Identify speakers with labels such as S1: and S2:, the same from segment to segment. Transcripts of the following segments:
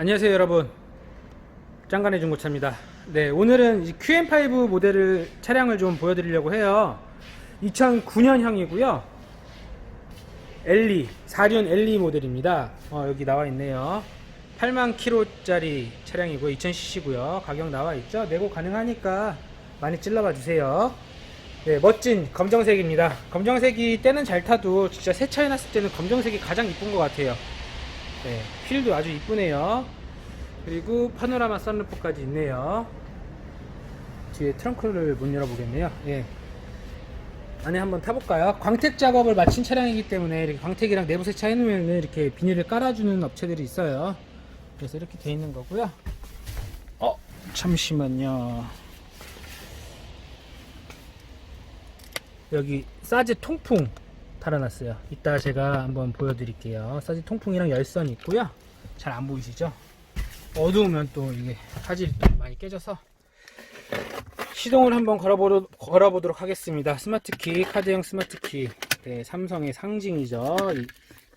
S1: 안녕하세요 여러분. 짱간의 중고차입니다. 네 오늘은 이 QM5 모델을 차량을 좀 보여드리려고 해요. 2009년형이고요. 엘리 4륜 엘리 모델입니다. 어, 여기 나와 있네요. 8만 킬로짜리 차량이고 2000cc고요. 가격 나와 있죠? 내고 가능하니까 많이 찔러봐 주세요. 네, 멋진 검정색입니다. 검정색이 때는 잘 타도 진짜 새 차에 놨을 때는 검정색이 가장 이쁜 것 같아요 네, 휠도 아주 이쁘네요. 그리고 파노라마 선루프까지 있네요. 뒤에 트렁크를 못 열어보겠네요. 예. 안에 한번 타볼까요? 광택 작업을 마친 차량이기 때문에 이렇게 광택이랑 내부 세차 해놓으면 이렇게 비닐을 깔아주는 업체들이 있어요. 그래서 이렇게 돼 있는 거고요. 어, 잠시만요. 여기 사제 통풍 달아놨어요. 이따 제가 한번 보여드릴게요. 사진 통풍이랑 열선 있고요. 잘 안 보이시죠? 어두우면 또 이게 화질이 또 많이 깨져서 시동을 한번 걸어보도, 걸어보도록 하겠습니다. 스마트키, 카드형 스마트키. 네, 삼성의 상징이죠. 이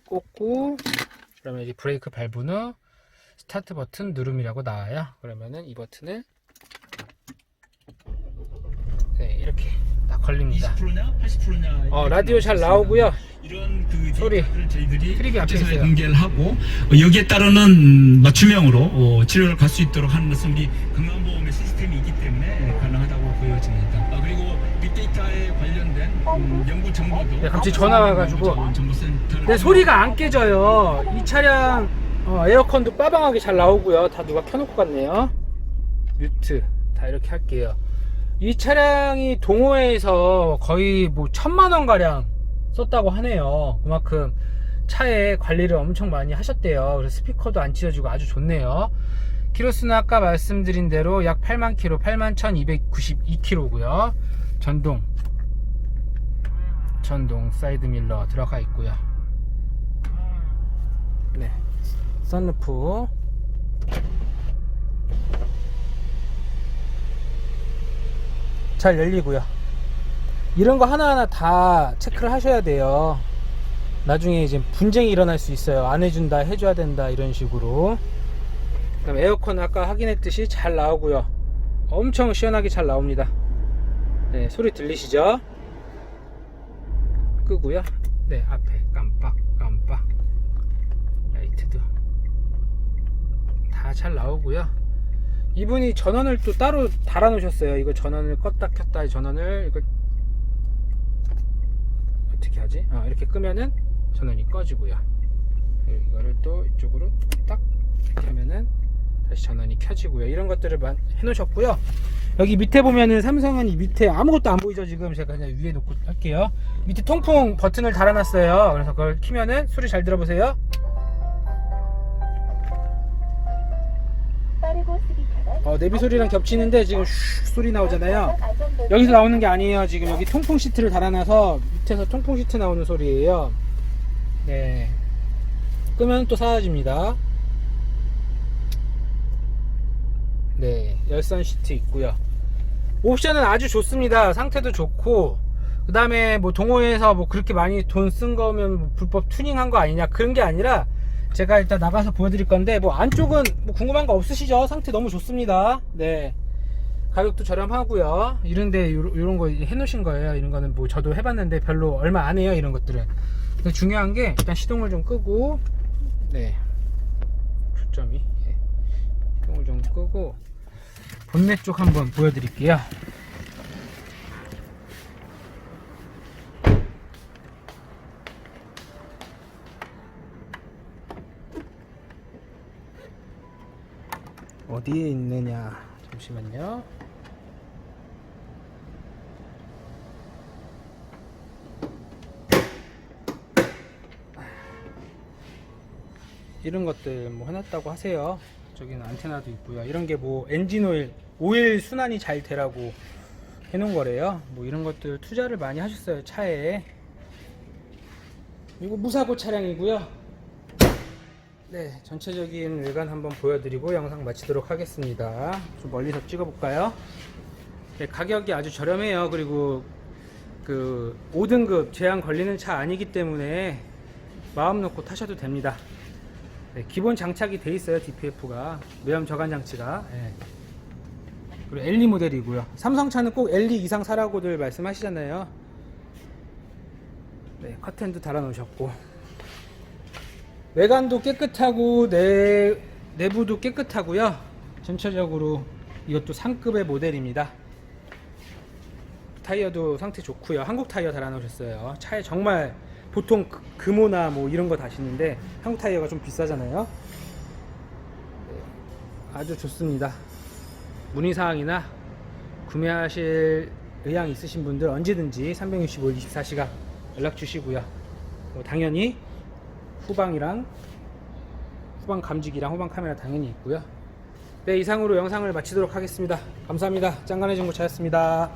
S1: 꽂고, 그러면 이제 브레이크 후 스타트 버튼 누름이라고 나와요. 그러면은 이 버튼을 네, 이렇게 딱 걸립니다.
S2: 20%냐 80%냐
S1: 어, 라디오 잘 나오고요.
S2: 이런 그
S1: 소리.
S2: 저희들이
S1: 트립이 앞에
S2: 업체사에
S1: 있어요.
S2: 공개를 하고 어, 여기에 따르는 맞춤형으로 어, 치료를 갈 수 있도록 하는 것은 우리 건강보험의 시스템이 있기 때문에 가능하다고 보여집니다. 아, 그리고 빅데이터에 관련된 음, 연구 정보도
S1: 네, 갑자기 전화 와가지고.
S2: 정보센터를
S1: 내 소리가 안 깨져요. 이 차량 어, 에어컨도 빠방하게 잘 나오고요. 다 누가 켜놓고 갔네요. 뮤트 다 이렇게 할게요. 이 차량이 동호회에서 거의 뭐 천만 원 가량 썼다고 하네요. 그만큼 차에 관리를 엄청 많이 하셨대요. 그래서 스피커도 안 찢어지고 아주 좋네요. 키로수는 아까 말씀드린 대로 약 8만 킬로, 8만 1292킬로고요. 전동 전동 사이드 밀러 들어가 있고요. 네. 선루프. 잘 열리고요. 이런 거 하나하나 다 체크를 하셔야 돼요. 나중에 이제 분쟁이 일어날 수 있어요. 안 해준다, 해줘야 된다, 이런 식으로. 그럼 에어컨 아까 확인했듯이 잘 나오고요. 엄청 시원하게 잘 나옵니다. 네, 소리 들리시죠? 끄고요. 네, 앞에 깜빡 깜빡 라이트도 다 잘 나오고요. 이분이 전원을 또 따로 달아 놓으셨어요. 이거 전원을 껐다 켰다 전원을 이거 어떻게 하지? 아, 이렇게 끄면은 전원이 꺼지고요. 이거를 또 이쪽으로 딱 이렇게 하면은 다시 전원이 켜지고요. 이런 것들을 만- 해놓으셨고요. 여기 밑에 보면은 삼성은 이 밑에 아무것도 안 보이죠 지금 제가 그냥 위에 놓고 할게요 밑에 통풍 버튼을 달아놨어요 그래서 그걸 키면은 소리 잘 들어보세요 어, 내비 소리랑 겹치는데 지금 슉 소리 나오잖아요. 여기서 나오는 게 아니에요. 지금 여기 통풍 시트를 달아놔서 밑에서 통풍 시트 나오는 소리예요. 네. 끄면 또 사라집니다. 네. 열선 시트 있고요. 옵션은 아주 좋습니다. 상태도 좋고. 그 다음에 뭐 동호회에서 뭐 그렇게 많이 돈 쓴 거면 뭐 불법 튜닝한 거 아니냐. 그런 게 아니라 제가 일단 나가서 보여드릴 건데 뭐 안쪽은 뭐 궁금한 거 없으시죠? 상태 너무 좋습니다. 네. 가격도 저렴하고요. 이런데 요, 요런 거 해놓으신 거예요. 이런 거는 뭐 저도 해봤는데 별로 얼마 안 해요 이런 것들은. 근데 중요한 게 일단 시동을 좀 끄고 네. 초점이. 예. 시동을 좀 끄고 본넷 쪽 한번 보여드릴게요 어디에 있느냐? 잠시만요. 이런 것들 뭐 해놨다고 하세요. 저기는 안테나도 있고요. 이런 게 뭐 엔진 오일 오일 순환이 잘 되라고 해놓은 거래요. 뭐 이런 것들 투자를 많이 하셨어요 차에. 이거 무사고 차량이고요 네, 전체적인 외관 한번 보여드리고 영상 마치도록 하겠습니다. 좀 멀리서 찍어볼까요? 네, 가격이 아주 저렴해요. 그리고 그 5등급 제한 걸리는 차 아니기 때문에 마음 놓고 타셔도 됩니다. 네, 기본 장착이 돼 있어요 DPF가 매연 저간 장치가 예. 그리고 LE 모델이고요 삼성차는 꼭 LE 이상 사라고들 말씀하시잖아요 네, 커튼도 달아 놓으셨고 외관도 깨끗하고 내, 내부도 깨끗하고요. 전체적으로 이것도 상급의 모델입니다. 타이어도 상태 좋고요. 한국 타이어 달아 놓으셨어요. 차에 정말 보통 그- 금호나 뭐 이런 거 다시는데 한국 타이어가 좀 비싸잖아요. 네, 아주 좋습니다. 문의사항이나 구매하실 의향 있으신 분들 언제든지 365일 24시간 연락 주시고요. 뭐 당연히 후방이랑 후방 감지기랑 후방 카메라 당연히 있고요. 네 이상으로 영상을 마치도록 하겠습니다. 감사합니다. 짱간의 정보 차였습니다